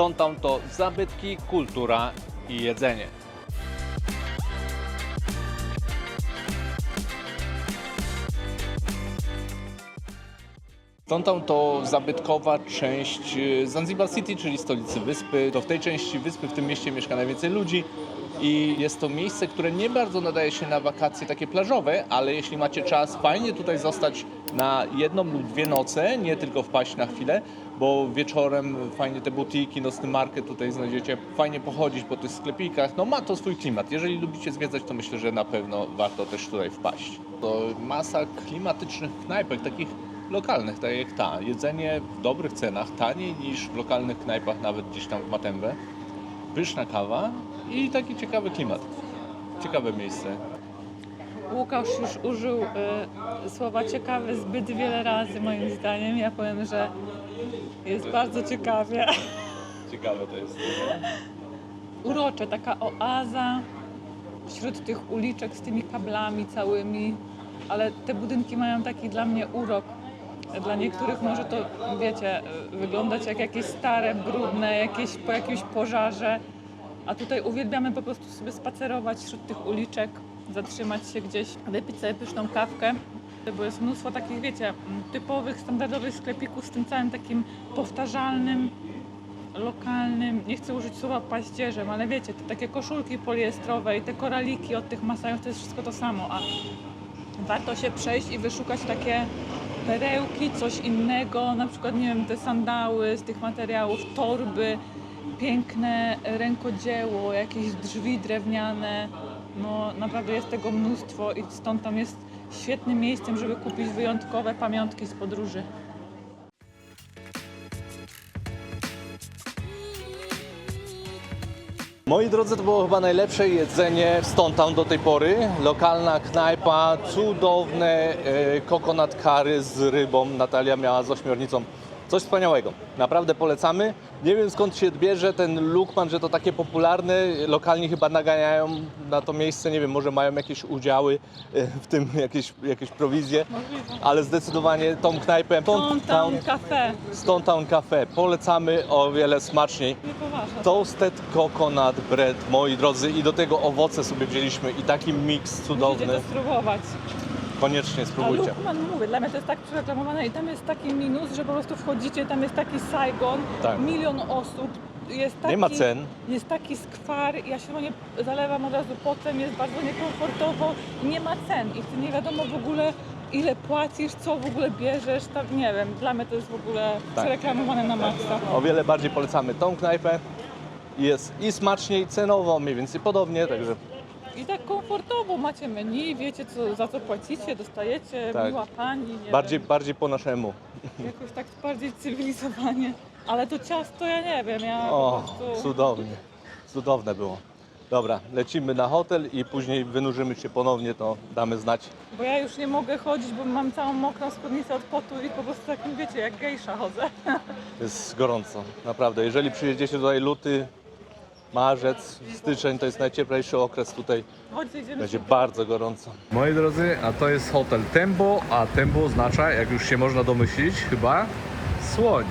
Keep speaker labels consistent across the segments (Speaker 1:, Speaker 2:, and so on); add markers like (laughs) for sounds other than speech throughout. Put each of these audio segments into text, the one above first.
Speaker 1: Stąd tam to zabytki, kultura i jedzenie. Tam to zabytkowa część y, Zanzibar City, czyli stolicy wyspy. To w tej części wyspy, w tym mieście mieszka najwięcej ludzi i jest to miejsce, które nie bardzo nadaje się na wakacje takie plażowe, ale jeśli macie czas, fajnie tutaj zostać na jedną lub dwie noce, nie tylko wpaść na chwilę, bo wieczorem fajnie te butiki, nocny market tutaj znajdziecie, fajnie pochodzić po tych sklepikach, no ma to swój klimat. Jeżeli lubicie zwiedzać, to myślę, że na pewno warto też tutaj wpaść. To masa klimatycznych knajpek, takich lokalnych, tak jak ta. Jedzenie w dobrych cenach, taniej niż w lokalnych knajpach, nawet gdzieś tam w Matembę. Pyszna kawa i taki ciekawy klimat. Ciekawe miejsce.
Speaker 2: Łukasz już użył y, słowa ciekawe zbyt wiele razy moim zdaniem. Ja powiem, że jest bardzo ciekawie.
Speaker 1: Ciekawe to jest.
Speaker 2: Urocze, taka oaza wśród tych uliczek z tymi kablami całymi, ale te budynki mają taki dla mnie urok. Dla niektórych może to, wiecie, wyglądać jak jakieś stare, brudne, jakieś po jakimś pożarze, a tutaj uwielbiamy po prostu sobie spacerować wśród tych uliczek, zatrzymać się gdzieś, wypić sobie pyszną kawkę, bo jest mnóstwo takich, wiecie, typowych, standardowych sklepików z tym całym takim powtarzalnym, lokalnym, nie chcę użyć słowa paździerzem, ale wiecie, te takie koszulki poliestrowe i te koraliki od tych masajów, to jest wszystko to samo, a warto się przejść i wyszukać takie perełki, coś innego, na przykład, nie wiem, te sandały z tych materiałów, torby, piękne rękodzieło, jakieś drzwi drewniane, no naprawdę jest tego mnóstwo i stąd tam jest świetnym miejscem, żeby kupić wyjątkowe pamiątki z podróży.
Speaker 1: Moi drodzy, to było chyba najlepsze jedzenie w Town do tej pory. Lokalna knajpa, cudowne e, z rybą. Natalia miała z ośmiornicą. Coś wspaniałego. Naprawdę polecamy. Nie wiem skąd się bierze ten Lukman, że to takie popularne. Lokalni chyba naganiają na to miejsce. Nie wiem, może mają jakieś udziały e, w tym, jakieś, jakieś prowizje.
Speaker 2: Możliwe.
Speaker 1: Ale zdecydowanie tą knajpę
Speaker 2: Stone Town Cafe.
Speaker 1: Stone Town Cafe polecamy o wiele smaczniej. Toasted coconut bread, moi drodzy, i do tego owoce sobie wzięliśmy i taki miks
Speaker 2: Musicie
Speaker 1: cudowny.
Speaker 2: to spróbować.
Speaker 1: Koniecznie
Speaker 2: A
Speaker 1: spróbujcie.
Speaker 2: Lukman, mówię, dla mnie to jest tak przereklamowane i tam jest taki minus, że po prostu wchodzicie, tam jest taki Saigon,
Speaker 1: Tak.
Speaker 2: milion osób, jest taki,
Speaker 1: Nie ma cen.
Speaker 2: jest taki skwar, ja się nie zalewam od razu potem, jest bardzo niekomfortowo, nie ma cen i ty nie wiadomo w ogóle ile płacisz, co w ogóle bierzesz, tam nie wiem, dla mnie to jest w ogóle
Speaker 1: Tak.
Speaker 2: przereklamowane na maksa.
Speaker 1: O wiele bardziej polecamy tą knajpę. Jest i smaczniej, cenowo mniej więcej podobnie, także
Speaker 2: I tak komfortowo macie menu, wiecie co, za co płacicie, dostajecie,
Speaker 1: Tak.
Speaker 2: miła pani, nie
Speaker 1: bardziej,
Speaker 2: wiem,
Speaker 1: bardziej po naszemu.
Speaker 2: jakoś tak bardziej cywilizowanie. Ale to ciasto ja nie wiem, ja
Speaker 1: O,
Speaker 2: po prostu...
Speaker 1: cudownie. Cudowne było. Dobra, lecimy na hotel i później wynurzymy się ponownie, to damy znać.
Speaker 2: Bo ja już nie mogę chodzić, bo mam całą mokrą spódnicę od potu i po prostu takim, wiecie, jak gejsza chodzę.
Speaker 1: Jest gorąco, naprawdę. Jeżeli przyjedziecie tutaj luty, marzec, styczeń, to jest najcieplejszy okres tutaj. Będzie bardzo gorąco.
Speaker 3: Moi drodzy, a to jest hotel Tembo, a Tembo oznacza, jak już się można domyślić, chyba słoń.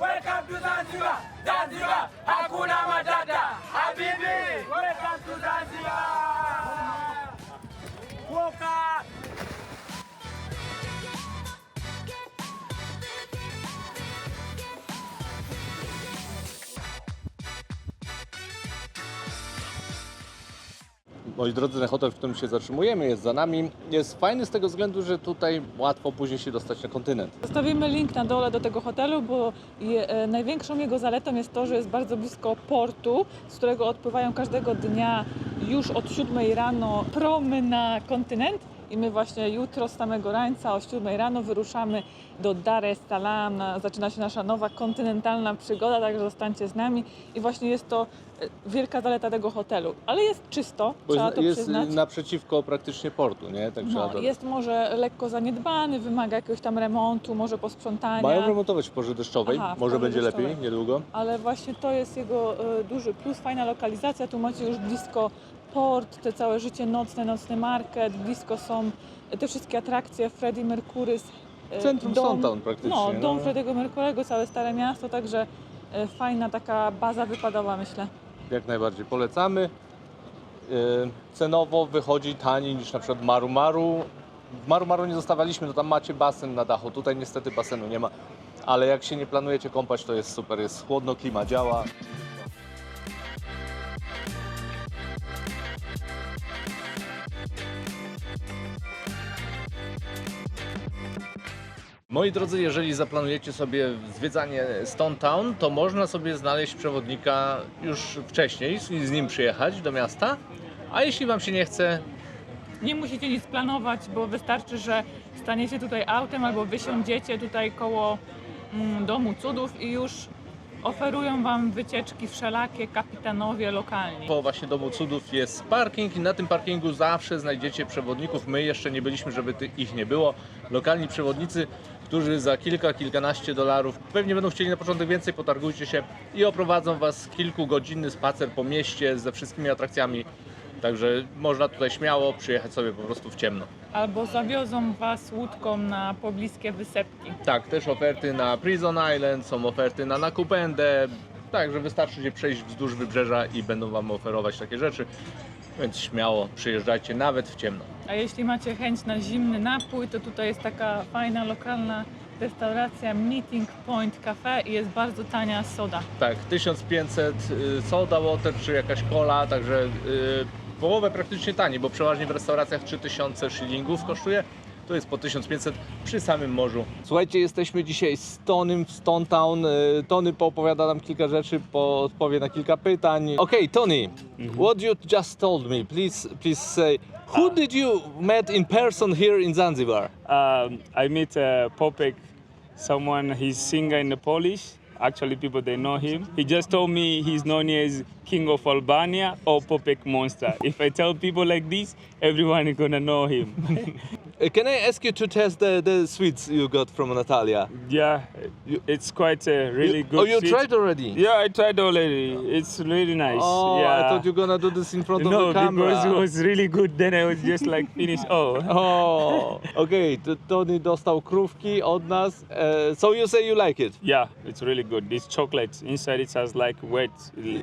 Speaker 4: Welcome to Zanzibar. Zanzibar, hakuna matata. Habibi, welcome to Zanzibar.
Speaker 1: Moi drodzy, ten hotel, w którym się zatrzymujemy, jest za nami. Jest fajny z tego względu, że tutaj łatwo później się dostać na kontynent.
Speaker 2: Zostawimy link na dole do tego hotelu, bo je, e, największą jego zaletą jest to, że jest bardzo blisko portu, z którego odpływają każdego dnia już od 7 rano promy na kontynent I my właśnie jutro z samego rańca o 7 rano wyruszamy do Dar es Salaam. Na- Zaczyna się nasza nowa kontynentalna przygoda, także zostańcie z nami. I właśnie jest to e, wielka zaleta tego hotelu. Ale jest czysto,
Speaker 1: Bo
Speaker 2: trzeba
Speaker 1: jest,
Speaker 2: to
Speaker 1: jest
Speaker 2: przyznać.
Speaker 1: naprzeciwko praktycznie portu, nie? Tak trzeba
Speaker 2: No, jest może lekko zaniedbany, wymaga jakiegoś tam remontu, może posprzątania.
Speaker 1: Mają remontować w porze deszczowej,
Speaker 2: Aha, w
Speaker 1: może będzie
Speaker 2: deszczowej.
Speaker 1: lepiej niedługo.
Speaker 2: ale właśnie to jest jego e, duży plus, fajna lokalizacja. Tu macie już blisko port, te całe życie nocne, nocny market, blisko są te wszystkie atrakcje, Freddie Mercurys. e,
Speaker 1: Centrum Stonetown praktycznie,
Speaker 2: No, dom
Speaker 1: no.
Speaker 2: Freddiego Mercurego, całe stare miasto, także e, fajna taka baza wypadowa, myślę.
Speaker 1: Jak najbardziej polecamy. Yy, Cenowo wychodzi taniej niż na przykład Maru Maru. W Maru Maru nie zostawaliśmy, to tam macie basen na dachu. Tutaj niestety basenu nie ma. Ale jak się nie planujecie kąpać, to jest super. Jest chłodno, klima działa. Moi drodzy, jeżeli zaplanujecie sobie zwiedzanie Stone Town, to można sobie znaleźć przewodnika już wcześniej i z nim przyjechać do miasta. A jeśli Wam się nie chce,
Speaker 2: Nie musicie nic planować, bo wystarczy, że staniecie tutaj autem albo wysiądziecie tutaj koło mm, Domu Cudów i już oferują Wam wycieczki wszelakie kapitanowie lokalni.
Speaker 1: po właśnie Domu Cudów jest parking i na tym parkingu zawsze znajdziecie przewodników. My jeszcze nie byliśmy, żeby ty- ich nie było. Lokalni przewodnicy, którzy za kilka, kilkanaście dolarów pewnie będą chcieli na początek więcej, potargujcie się i oprowadzą Was kilkugodzinny spacer po mieście ze wszystkimi atrakcjami. Także można tutaj śmiało przyjechać sobie po prostu w ciemno.
Speaker 2: Albo zawiozą Was łódką na pobliskie wysepki.
Speaker 1: Tak, też oferty na Prison Island, są oferty na Nakupendę, także wystarczy się przejść wzdłuż wybrzeża i będą Wam oferować takie rzeczy, więc śmiało przyjeżdżajcie nawet w ciemno.
Speaker 2: A jeśli macie chęć na zimny napój, to tutaj jest taka fajna lokalna restauracja Meeting Point Cafe i jest bardzo tania soda.
Speaker 1: Tak, 1500 y, soda water czy jakaś cola, także y, połowę praktycznie taniej, bo przeważnie w restauracjach 3000 shillingów kosztuje. To jest po 1500 przy samym morzu. Słuchajcie, jesteśmy dzisiaj z Tonym w Stone Town. Y, Tony poopowiada nam kilka rzeczy, po- odpowie na kilka pytań. Okay, Tony, what you just told me, please, please say, who did you met in person here in Zanzibar?
Speaker 5: Um, I met uh, Popek, someone he's singer in the Polish. Actually, people they know him. He just told me he's known as King of Albania or Popek Monster. If I tell people like this, everyone is gonna know him. (laughs)
Speaker 1: Uh, can I ask you to test the, the sweets you got from Natalia?
Speaker 5: yeah, it's quite a really
Speaker 1: You-
Speaker 5: good.
Speaker 1: Oh, you
Speaker 5: sweet.
Speaker 1: tried already?
Speaker 5: Yeah, I tried already. It's really nice.
Speaker 1: Oh,
Speaker 5: yeah.
Speaker 1: I thought you were gonna do this in front of
Speaker 5: no,
Speaker 1: the camera.
Speaker 5: No, because it was really good. Then I was just like (laughs) finished. Oh.
Speaker 1: Oh, Okay, to Tony dostał krówki od nas. Uh, so you say you like it?
Speaker 5: Yeah, it's really good. This chocolate inside it has like wet.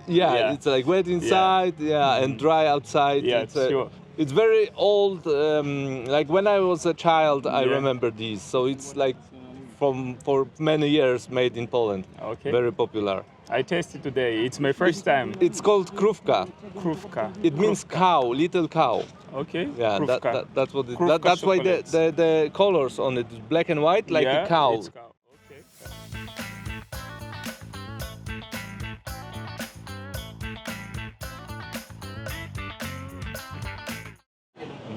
Speaker 1: Yeah, it's like wet inside, yeah, and dry outside.
Speaker 5: Yeah,
Speaker 1: it's, uh,
Speaker 5: sure.
Speaker 1: It's very old. Um, like when I was a child, I
Speaker 5: Yeah.
Speaker 1: remember these. So it's like from for many years made in Poland.
Speaker 5: Okay.
Speaker 1: Very popular.
Speaker 5: I tasted today. It's my first time.
Speaker 1: It's called krówka.
Speaker 5: Krufka.
Speaker 1: It means cow, little cow.
Speaker 5: Okay.
Speaker 1: Yeah, that,
Speaker 5: Krufka.
Speaker 1: that, that's what it, that, that's why the, the, the colors on it black and white like
Speaker 5: yeah,
Speaker 1: a cow.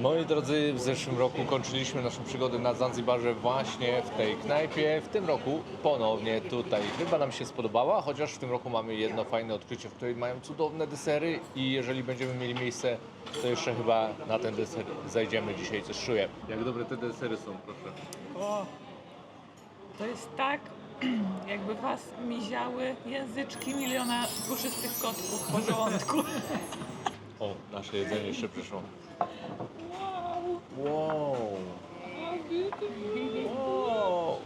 Speaker 1: Moi drodzy, w zeszłym roku kończyliśmy naszą przygodę na Zanzibarze właśnie w tej knajpie. W tym roku ponownie tutaj. Chyba nam się spodobała, chociaż w tym roku mamy jedno fajne odkrycie, w której mają cudowne desery i jeżeli będziemy mieli miejsce, to jeszcze chyba na ten deser zajdziemy dzisiaj, coś czuję. Jak dobre te desery są, proszę.
Speaker 2: O, to jest tak, (clears throat) jakby Was miziały języczki miliona puszystych kotków po żołądku. (laughs)
Speaker 1: O, nasze jedzenie jeszcze przyszło.
Speaker 2: Wow,
Speaker 1: Wow. wow.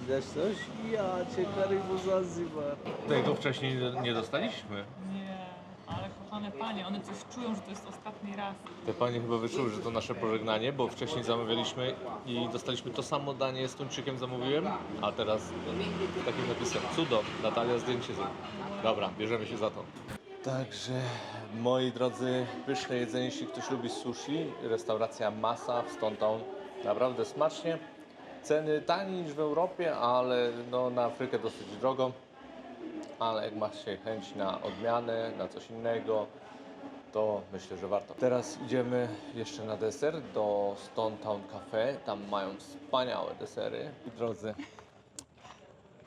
Speaker 1: Widać coś? Ja cię Karibu Zanzibar. Tego wcześniej nie dostaliśmy.
Speaker 2: Nie, ale kochane panie, one coś czują, że to jest ostatni raz.
Speaker 1: Te panie chyba wyczuły, że to nasze pożegnanie, bo wcześniej zamawialiśmy i dostaliśmy to samo danie z tuńczykiem zamówiłem, a teraz z takim napisem cudo, Natalia zdjęcie zrób. Dobra, bierzemy się za to. Także moi drodzy, pyszne jedzenie, jeśli ktoś lubi sushi, restauracja Masa w Stone Town, naprawdę smacznie. Ceny taniej niż w Europie, ale no, na Afrykę dosyć drogo. Ale jak masz się chęć na odmianę, na coś innego, to myślę, że warto. Teraz idziemy jeszcze na deser do Stone Town Cafe. Tam mają wspaniałe desery. Drodzy,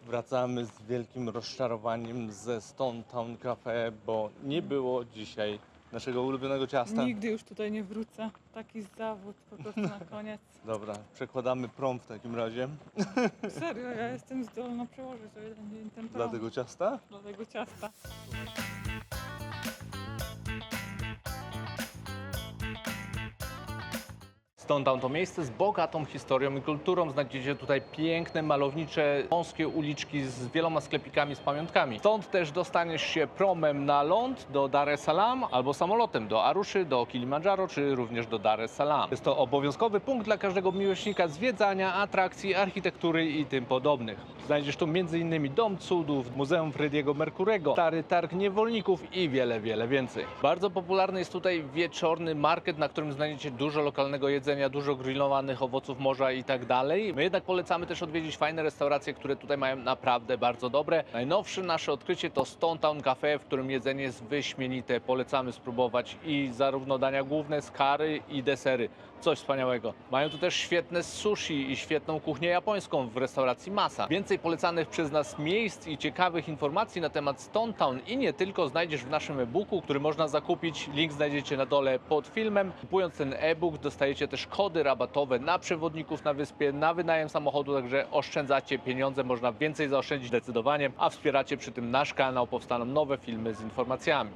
Speaker 1: wracamy z wielkim rozczarowaniem ze Stone Town Cafe, bo nie było dzisiaj naszego ulubionego ciasta.
Speaker 2: Nigdy już tutaj nie wrócę. Taki zawód po prostu na (laughs) koniec.
Speaker 1: Dobra, przekładamy prom w takim razie (laughs)
Speaker 2: Serio, ja jestem zdolna przełożyć o jeden dzień ten
Speaker 1: dla
Speaker 2: prom.
Speaker 1: tego ciasta.
Speaker 2: Dla tego ciasta.
Speaker 1: Town to miejsce z bogatą historią i kulturą. Znajdziecie tutaj piękne, malownicze, wąskie uliczki z wieloma sklepikami z pamiątkami. Stąd też dostaniesz się promem na ląd do Dar es Salaam albo samolotem do Aruszy, do Kilimandżaro czy również do Dar es Salaam. Jest to obowiązkowy punkt dla każdego miłośnika zwiedzania, atrakcji, architektury i tym podobnych. Znajdziesz tu m.in. Dom Cudów, Muzeum Frediego Mercurego, Stary Targ Niewolników i wiele, wiele więcej. Bardzo popularny jest tutaj wieczorny market, na którym znajdziecie dużo lokalnego jedzenia, dużo grillowanych owoców morza i tak dalej. My jednak polecamy też odwiedzić fajne restauracje, które tutaj mają naprawdę bardzo dobre. Najnowsze nasze odkrycie to Stone Town Cafe, w którym jedzenie jest wyśmienite. Polecamy spróbować i zarówno dania główne, skary i desery. Coś wspaniałego. Mają tu też świetne sushi i świetną kuchnię japońską w restauracji Masa. Więcej polecanych przez nas miejsc i ciekawych informacji na temat Stone Town i nie tylko znajdziesz w naszym e-booku, który można zakupić. Link znajdziecie na dole pod filmem. Kupując ten e-book dostajecie też kody rabatowe na przewodników na wyspie, na wynajem samochodu, także oszczędzacie pieniądze, można więcej zaoszczędzić zdecydowanie, a wspieracie przy tym nasz kanał, powstaną nowe filmy z informacjami.